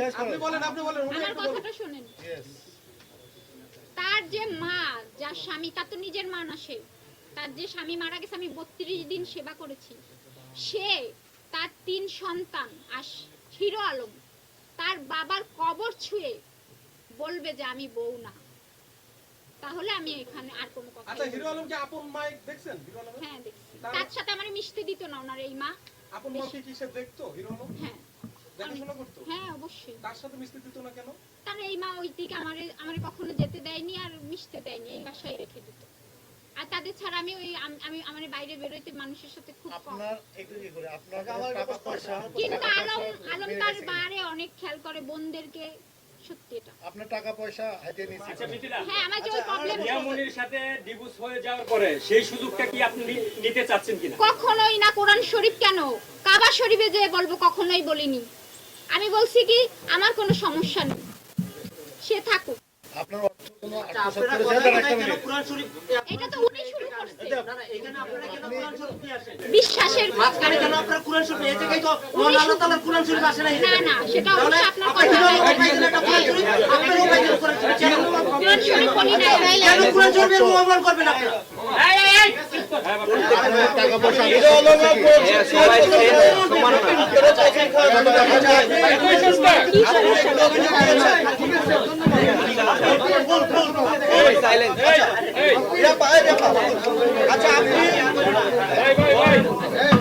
আপনি বলেন আপনি বলেন আমার কথাটা শোনেন। তার যে মা যার স্বামী তার তো নিজের মা না সে। তার যে স্বামী মারা গেছে আমি বত্রিশ দিন সেবা করেছি। সে তার তিন সন্তান আর হিরো আলম তার বাবার কবর ছুঁয়ে বলবে যে আমি বউ না। তাহলে আমি এখানে আর কোনো কথা আচ্ছা হিরো। আলমকে আপন মাইক দেখছেন? হিরো আলম হ্যাঁ দেখছি। তার- সাথে আমার মিশতে দিত না ওনার এই মা। আপন মা কি কি সে দেখতো হিরো আলম? হ্যাঁ। হ্যাঁ অবশ্যই। তার সাথে মিশতে দিত না কেন? তার এই মা ওই দিকে আমার আমার কখনো যেতে দেয়নি আর মিশতে দেয়নি এই বাসায় রেখে দিত। আর তাদের ছাড়া আমি ওই আমি আমার বাইরে বেরোইতে মানুষের সাথে খুব আপনার একটু কি করে আপনার টাকা পয়সা কিন্তু আলম আলম তার বারে অনেক খেয়াল করে বোনদেরকে সত্যি এটা। আপনার টাকা পয়সা হাতে নিচ্ছে আচ্ছা মিথিলা। হ্যাঁ আমার যে প্রবলেম রিয়ামনির সাথে ডিভোর্স হয়ে যাওয়ার পরে সেই সুযোগটা কি আপনি নিতে চাচ্ছেন কিনা? কখনোই না কোরআন শরীফ কেন? কাবা শরীফে যে বলব কখনোই বলিনি। আমি বলছি কি আমার কোনো সমস্যা নেই। সে থাকুক। আপনার অর্থ কোনো আত্মসাৎ করেছেন? একটা মিনিট। এটা তো উনি শুরু করছে। এখানে আপনারা কেন কোরআন শরীফ নিয়ে আসেন? বিশ্বাসের। না না সেটা অবশ্যই আপনার আপনার? কথা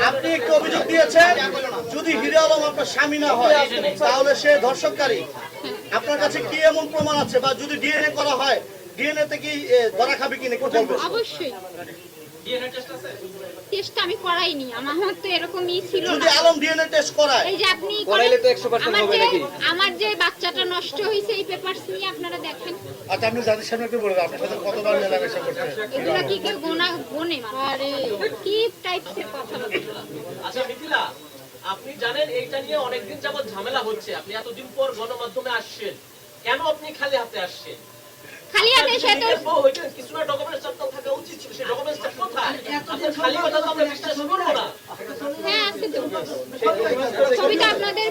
আপনি একটু অভিযোগ দিয়েছেন, যদি হিরো আলম আপনার স্বামী না হয়, তাহলে সে ধর্ষককারী আপনার কাছে কি এমন প্রমাণ আছে? বা যদি ডিএনএ করা হয়, ডিএনএ তে কি ধরা খাবে কিনা অবশ্যই। টেস্ট আমি করাইনি আমার তো এরকমই ছিল যদি আলম ডিএনএ টেস্ট করায় এই যে আপনি করাইলে তো 100% হবে নাকি? আমার যে বাচ্চাটা নষ্ট হয়েছে এই পেপারস নিয়ে আপনারা দেখেন। আচ্ছা আপনি জাতির সামনে একটু বলবেন আপনার সাথে কতবার মেলামেশা করছে এগুলো কি কেউ গোনা গোনে আরে। কি টাইপসের কথা আচ্ছা মিথিলা আপনি জানেন এইটা নিয়ে অনেকদিন যাবত ঝামেলা হচ্ছে। আপনি এতদিন পর গণমাধ্যমে আসছেন। কেন আপনি খালি হাতে আসছেন? খালি হাতে সে তো কিছু না ডকুমেন্টস আপনার থাকা উচিত ছিল সেই ডকুমেন্টসটা কোথায় আপনার খালি কথা তো আমরা বিশ্বাস করব না হ্যাঁ আছে তো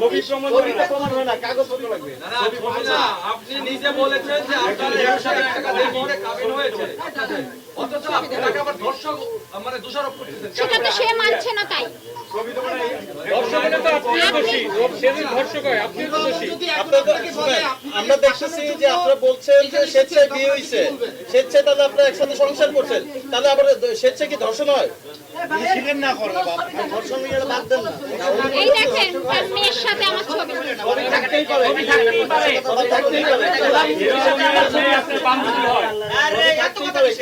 ছবিটা আপনাদের প্রমাণ হয় না কাগজপত্র লাগবে। না আপনি নিজে বলেছেন যে আপনার এর টাকা দিয়ে পরে কাবিন হয়েছে। অথচ আপনি তাকে আবার দর্শক মানে দোষারোপ করতেছেন সেটা তো সে মানছে না তাই। আমরা দেখতেছি যে আপনারা বলছেন যে স্বেচ্ছায় বিয়ে হয়েছে স্বেচ্ছায় তাহলে আপনারা একসাথে সংসার করছেন। তাহলে আবার স্বেচ্ছায় কি ধর্ষণ হয়? না করব ধর্ষণ নিয়ে বাদ দেন না। এই দেখেন তার মেয়ের সাথে আমার ছবি। ছবি থাকতেই পারে। হয়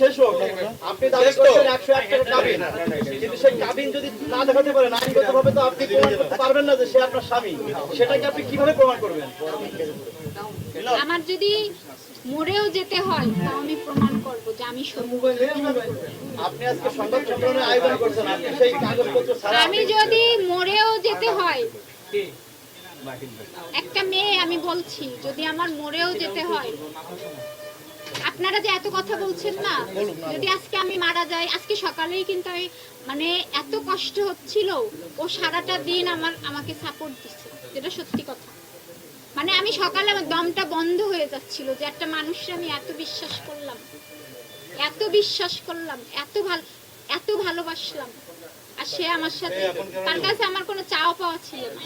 শেষ হোক আপনি দাবি করছেন একশো এক টাকা কাবিন কিন্তু সেই কাবিন যদি না দেখাতে পারেন আইনগত ভাবে তো আপনি প্রমাণ করতে পারবেন না যে সে আপনার স্বামী সেটাকে আপনি কীভাবে প্রমাণ করবেন আমার যদি মরেও যেতে হয় তাও আমি প্রমাণ করব যে আমি আপনি আজকে সংবাদ সম্মেলনের আয়োজন করছেন আপনি সেই কাগজপত্র ছাড়া আমি যদি মরেও যেতে হয় একটা মেয়ে আমি বলছি যদি আমার মরেও যেতে হয় আপনারা যে এত কথা বলছেন না যদি আজকে আমি মারা যাই আজকে সকালেই কিন্তু আমি মানে এত কষ্ট হচ্ছিল ও সারাটা দিন আমার আমাকে সাপোর্ট দিচ্ছে যেটা সত্যি কথা। মানে আমি সকালে আমার দমটা বন্ধ হয়ে যাচ্ছিল যে একটা মানুষকে আমি এত বিশ্বাস করলাম এত বিশ্বাস করলাম এত ভালো এত ভালোবাসলাম। আর সে আমার সাথে তার কাছে আমার কোনো চাওয়া পাওয়া ছিল না।